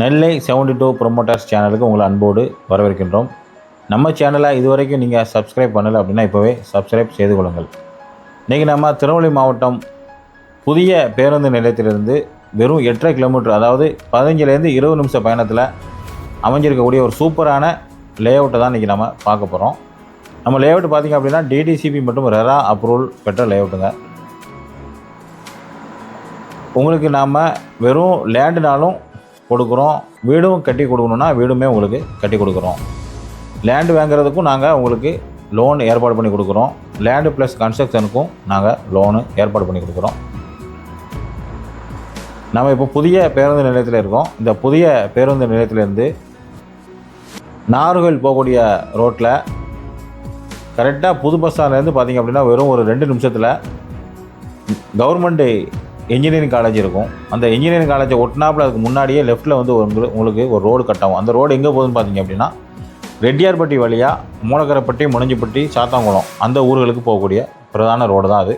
நெல்லை seventy two promoters சேனலுக்கு உங்களை அன்போடு வரவேற்கின்றோம். நம்ம சேனலை இதுவரைக்கும் நீங்கள் சப்ஸ்கிரைப் பண்ணலை அப்படின்னா இப்போவே சப்ஸ்கிரைப் செய்து கொள்ளுங்கள். இன்றைக்கி நம்ம திருநெல்வேலி மாவட்டம் புதிய பேருந்து நிலையத்திலிருந்து வெறும் எட்டரை கிலோமீட்டர் அதாவது பதினஞ்சுலேருந்து இருபது நிமிஷம் பயணத்தில் அமைஞ்சிருக்கக்கூடிய ஒரு சூப்பரான லேஅவுட்டை தான் இன்றைக்கி நம்ம பார்க்க போகிறோம் நம்ம லேஅவுட் பார்த்திங்க அப்படின்னா டிடிசிபி மற்றும் ரெரா அப்ரூவல் பெற்ற லேஅவுட்டுங்க உங்களுக்கு நாம் வெறும் லேண்டுனாலும் கொடுக்குறோம். வீடும் கட்டி கொடுக்கணுன்னா வீடுமே உங்களுக்கு கட்டி கொடுக்குறோம். லேண்டு வாங்குறதுக்கும் நாங்கள் உங்களுக்கு லோன் ஏற்பாடு பண்ணி கொடுக்குறோம். லேண்டு ப்ளஸ் கன்ஸ்ட்ரக்ஷனுக்கும் நாங்கள் லோனு ஏற்பாடு பண்ணி கொடுக்குறோம். நம்ம இப்போ புதிய பேருந்து நிலையத்தில் இருக்கோம். இந்த புதிய பேருந்து நிலையத்திலேருந்து நாகர்கோவில் போகக்கூடிய ரோட்டில் கரெக்டாக புது பஸ் ஸ்டாண்ட்லேருந்து பார்த்தீங்க அப்படின்னா வெறும் ஒரு ரெண்டு நிமிஷத்தில் கவர்மெண்ட்டு இன்ஜினியரிங் காலேஜ் இருக்கும். அந்த இன்ஜினியரிங் காலேஜை ஒட்டினாப்புல அதுக்கு முன்னாடியே லெஃப்ட்டில் வந்து உங்களுக்கு உங்களுக்கு ஒரு ரோடு கட்டாகும் அந்த ரோடு எங்கே போகுதுன்னு பார்த்தீங்க அப்படின்னா ரெட்டியார்பட்டி வழியாக மூலக்கரைப்பட்டி முனிஞ்சிப்பட்டி சாத்தாங்குளம் அந்த ஊர்களுக்கு போகக்கூடிய பிரதான ரோடு தான் அது.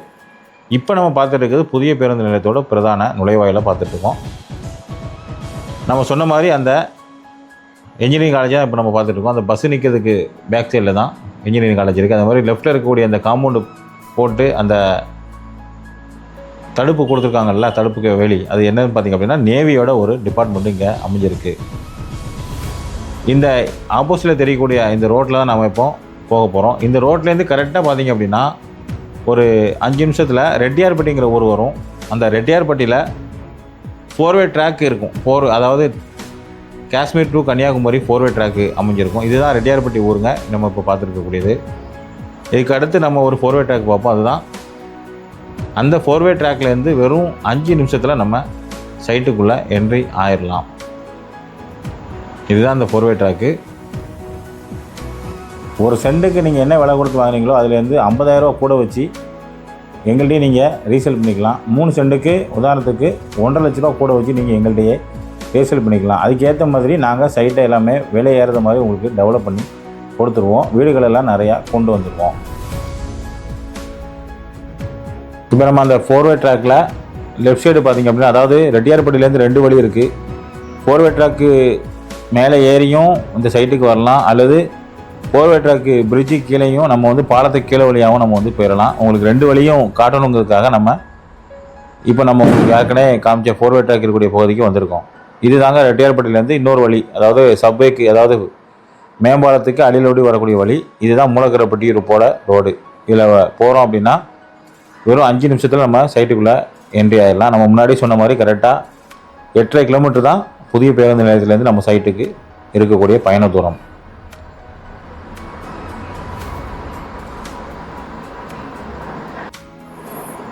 இப்போ நம்ம பார்த்துட்டு இருக்கிறது புதிய பேருந்து நிலையத்தோட பிரதான நுழைவாயில பார்த்துட்ருக்கோம் நம்ம சொன்ன மாதிரி அந்த இன்ஜினியரிங் காலேஜாக இப்போ நம்ம பார்த்துட்ருக்கோம் அந்த பஸ் நிற்கிறதுக்கு பேக் சைடில் தான் இன்ஜினியரிங் காலேஜ் இருக்குது அந்த மாதிரி லெஃப்ட்டில் இருக்கக்கூடிய அந்த காம்பவுண்டு போட்டு அந்த தடுப்பு கொடுத்துருக்காங்கல்ல தடுப்புக்கு வேலி அது என்னன்னு பார்த்தீங்க அப்படின்னா நேவியோட ஒரு டிபார்ட்மெண்ட் இங்கே அமைஞ்சிருக்கு. இந்த ஆப்போசிட்டில் தெரியக்கூடிய இந்த ரோட்டில் தான் நம்ம இப்போ போக போகிறோம் இந்த ரோட்லேருந்து கரெக்டாக பார்த்தீங்க அப்படின்னா ஒரு அஞ்சு நிமிஷத்தில் ரெட்டியார்பட்டிங்கிற ஊர் வரும். அந்த ரெட்டியார்பட்டியில் ஃபோர்வே ட்ராக் இருக்கும். ஃபோர் அதாவது Kashmir to Kanyakumari four way track அமைஞ்சிருக்கும். இதுதான் ரெட்டியார்பட்டி ஊருங்க. நம்ம இப்போ பார்த்துருக்கக்கூடியது. இதுக்கு அடுத்து நம்ம ஒரு ஃபோர்வே ட்ராக் பார்ப்போம். அதுதான் அந்த ஃபோர்வே ட்ராக்லேருந்து வெறும் அஞ்சு நிமிஷத்தில் நம்ம சைட்டுக்குள்ளே என்ட்ரி ஆயிடலாம் இதுதான் அந்த ஃபோர்வே ட்ராக்கு ஒரு சென்ட்டுக்கு நீங்கள் என்ன விலை கொடுத்து வாங்குறீங்களோ அதுலேருந்து ஐம்பதாயிரரூவா கூட வச்சு எங்கள்கிட்டயே நீங்கள் ரீசேல் பண்ணிக்கலாம். மூணு சென்ட்டுக்கு உதாரணத்துக்கு ஒன்றரை லட்ச ரூபா கூட வச்சு நீங்கள் எங்கள்கிட்டயே ரீசேல் பண்ணிக்கலாம். அதுக்கேற்ற மாதிரி நாங்கள் சைட்டை எல்லாமே விலை ஏறுற மாதிரி உங்களுக்கு டெவலப் பண்ணி கொடுத்துருவோம். வீடுகளெல்லாம் நிறையா கொண்டு வந்துடுவோம் இப்போ நம்ம அந்த ஃபோர்வே ட்ராக்கில் லெஃப்ட் சைடு பார்த்தீங்க அப்படின்னா அதாவது ரெட்டியார்பட்டிலேருந்து ரெண்டு வழி இருக்குது ஃபோர்வே ட்ராக்கு மேலே ஏறியும் இந்த சைட்டுக்கு வரலாம். அல்லது ஃபோர்வே ட்ராக்கு பிரிட்ஜு கீழேயும் நம்ம வந்து பாலத்துக்கு கீழே வழியாகவும் நம்ம வந்து போயிடலாம். உங்களுக்கு ரெண்டு வழியும் காட்டணுங்கிறதுக்காக நம்ம இப்போ நம்ம உங்களுக்கு ஏற்கனவே காமிச்ச ஃபோர்வே ட்ராக் இருக்கக்கூடிய பகுதிக்கு வந்திருக்கோம். இது தாங்க ரெட்டியார்பட்டியிலேருந்து இன்னொரு வழி. அதாவது சப்வேக்கு அதாவது மேம்பாலத்துக்கு அடியிலோடி வரக்கூடிய வழி. இதுதான் மூலக்கரைப்பட்டி போல ரோடு இதில் போகிறோம் அப்படின்னா வெறும் அஞ்சு நிமிஷத்தில் நம்ம சைட்டுக்குள்ளே என்ட்ரி ஆயிடலாம். நம்ம முன்னாடி சொன்ன மாதிரி கரெக்டாக எட்டரை கிலோமீட்டர் தான் புதிய பேருந்து நிலையத்துலேருந்து நம்ம சைட்டுக்கு இருக்கக்கூடிய பயண தூரம்.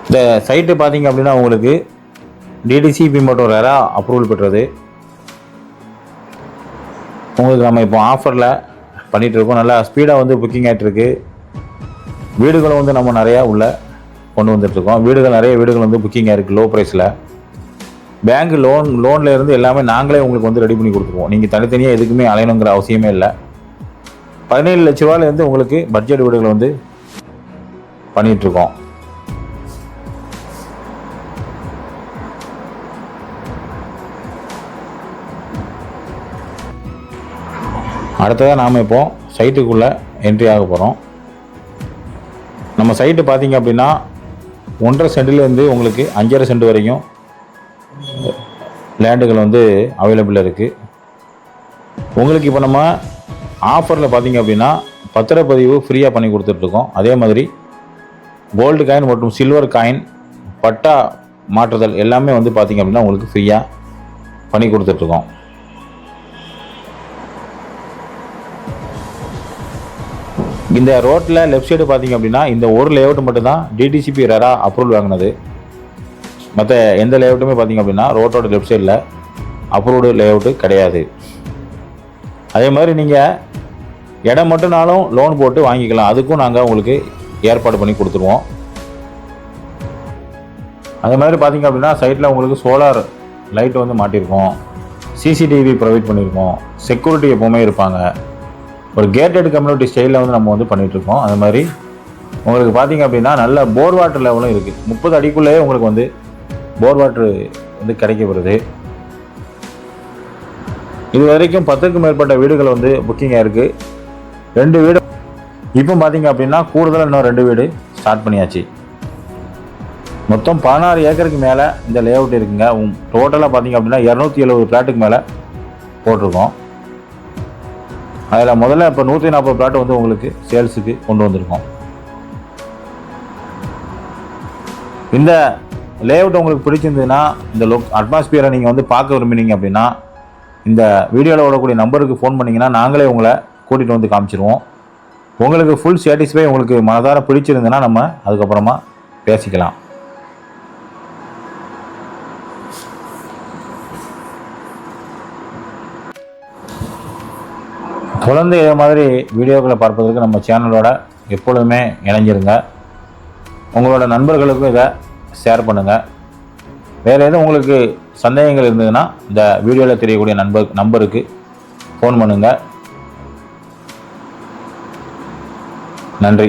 இந்த சைட்டு பார்த்தீங்க அப்படின்னா உங்களுக்கு டிடிசிபி மற்றும் ரெரா அப்ரூவல் பெற்றது. உங்களுக்கு நம்ம இப்போ ஆஃபரில் பண்ணிகிட்டு இருக்கோம். நல்லா ஸ்பீடாக வந்து புக்கிங் ஆகிட்டுருக்கு வீடுகளும் வந்து நம்ம நிறையா உள்ள கொண்டு வந்துட்டுருக்கோம். வீடுகள் நிறைய வீடுகள் வந்து புக்கிங் ஆயிருக்கு லோ ப்ரைஸில் பேங்க் லோன் லோனில் இருந்து எல்லாமே நாங்களே உங்களுக்கு வந்து ரெடி பண்ணி கொடுத்துருவோம். நீங்கள் தனித்தனியாக எதுக்குமே அலையணுங்கிற அவசியமே இல்லை. பதினேழு லட்ச ரூபாயிலேருந்து உங்களுக்கு பட்ஜெட் வீடுகள் வந்து பண்ணிகிட்ருக்கோம் அடுத்ததாக நாம் இப்போ சைட்டுக்குள்ளே என்ட்ரி ஆக போகிறோம் நம்ம சைட்டு பார்த்தீங்க அப்படின்னா ஒன்றரை சென்ட்லேருந்து உங்களுக்கு அஞ்சரை சென்ட் வரைக்கும் லேண்டுகள் வந்து அவைலபிள் இருக்குது உங்களுக்கு இப்போ நம்ம ஆஃபரில் பார்த்தீங்க அப்படின்னா பத்திரப்பதிவு ஃப்ரீயாக பண்ணி கொடுத்துட்ருக்கோம். அதே மாதிரி கோல்டு காயின் மற்றும் சில்வர் காயின் பட்டா மாற்றுதல் எல்லாமே வந்து பார்த்தீங்க அப்படின்னா உங்களுக்கு ஃப்ரீயாக பண்ணி கொடுத்துட்ருக்கோம். இந்த ரோட்டில் லெஃப்ட் சைடு பார்த்தீங்க அப்படின்னா இந்த ஒரு லேஅவுட் மட்டும்தான் டிடிசிபி ரெரா அப்ரூவல் வாங்கினது. மற்ற எந்த லேஅவுட்டுமே பார்த்தீங்க அப்படின்னா ரோட்டோட லெஃப்ட் சைடில் அப்ரூவ்டு லேஅவுட்டு கிடையாது. அதே மாதிரி நீங்கள் இடம் மட்டும்னாலும் லோன் போட்டு வாங்கிக்கலாம். அதுக்கும் நாங்கள் உங்களுக்கு ஏற்பாடு பண்ணி கொடுத்துருவோம். அதே மாதிரி பார்த்தீங்க அப்படின்னா சைட்டில் உங்களுக்கு சோலார் லைட் வந்து மாட்டியிருக்கோம் சிசிடிவி ப்ரொவைட் பண்ணியிருக்கோம் செக்யூரிட்டி எப்போவுமே இருப்பாங்க. ஒரு கேட்டட் கம்யூனிட்டி ஸ்டைலில் வந்து நம்ம வந்து பண்ணிகிட்ருக்கோம் அது மாதிரி உங்களுக்கு பார்த்தீங்க அப்படின்னா நல்ல போர் வாட்டர் லெவலும் இருக்குது முப்பது அடிக்குள்ளேயே உங்களுக்கு வந்து போர் வாட்ரு வந்து கிடைக்கப்படுது. இது வரைக்கும் பத்துக்கும் மேற்பட்ட வீடுகள் வந்து புக்கிங்காக இருக்குது ரெண்டு வீடு இப்போ பார்த்தீங்க அப்படின்னா கூடுதலாக இன்னும் ரெண்டு வீடு ஸ்டார்ட் பண்ணியாச்சு. மொத்தம் பதினாறு ஏக்கருக்கு மேலே இந்த லே அவுட் இருக்குங்க டோட்டலாக பார்த்தீங்க அப்படின்னா இரநூத்தி எழுபது ஃப்ளாட்டுக்கு மேலே போட்டிருக்கோம். அதில் முதல்ல இப்போ நூற்றி நாற்பது பிளாட் வந்து உங்களுக்கு சேல்ஸுக்கு கொண்டு வந்திருக்கோம். இந்த லேஅவுட் உங்களுக்கு பிடிச்சிருந்ததுன்னா இந்த லொக் அட்மாஸ்பியரை நீங்கள் வந்து பார்க்க விரும்பினீங்க அப்படின்னா இந்த வீடியோவில் ஓடக்கூடிய நம்பருக்கு ஃபோன் பண்ணிங்கன்னா நாங்களே உங்களை கூட்டிகிட்டு வந்து காமிச்சிருவோம். உங்களுக்கு ஃபுல் சாட்டிஸ்ஃபை உங்களுக்கு மனதார பிடிச்சிருந்ததுன்னா நம்ம அதுக்கப்புறமா பேசிக்கலாம். தொடர்ந்து இதே மாதிரி வீடியோக்களை பார்ப்பதற்கு நம்ம சேனலோட எப்பொழுதுமே இணைஞ்சிருங்க. உங்களோட நண்பர்களுக்கும் இதை ஷேர் பண்ணுங்கள் வேறு எதுவும் உங்களுக்கு சந்தேகங்கள் இருந்ததுன்னா இந்த வீடியோவில் தெரியக்கூடிய நண்பர் நம்பருக்கு ஃபோன் பண்ணுங்கள் நன்றி.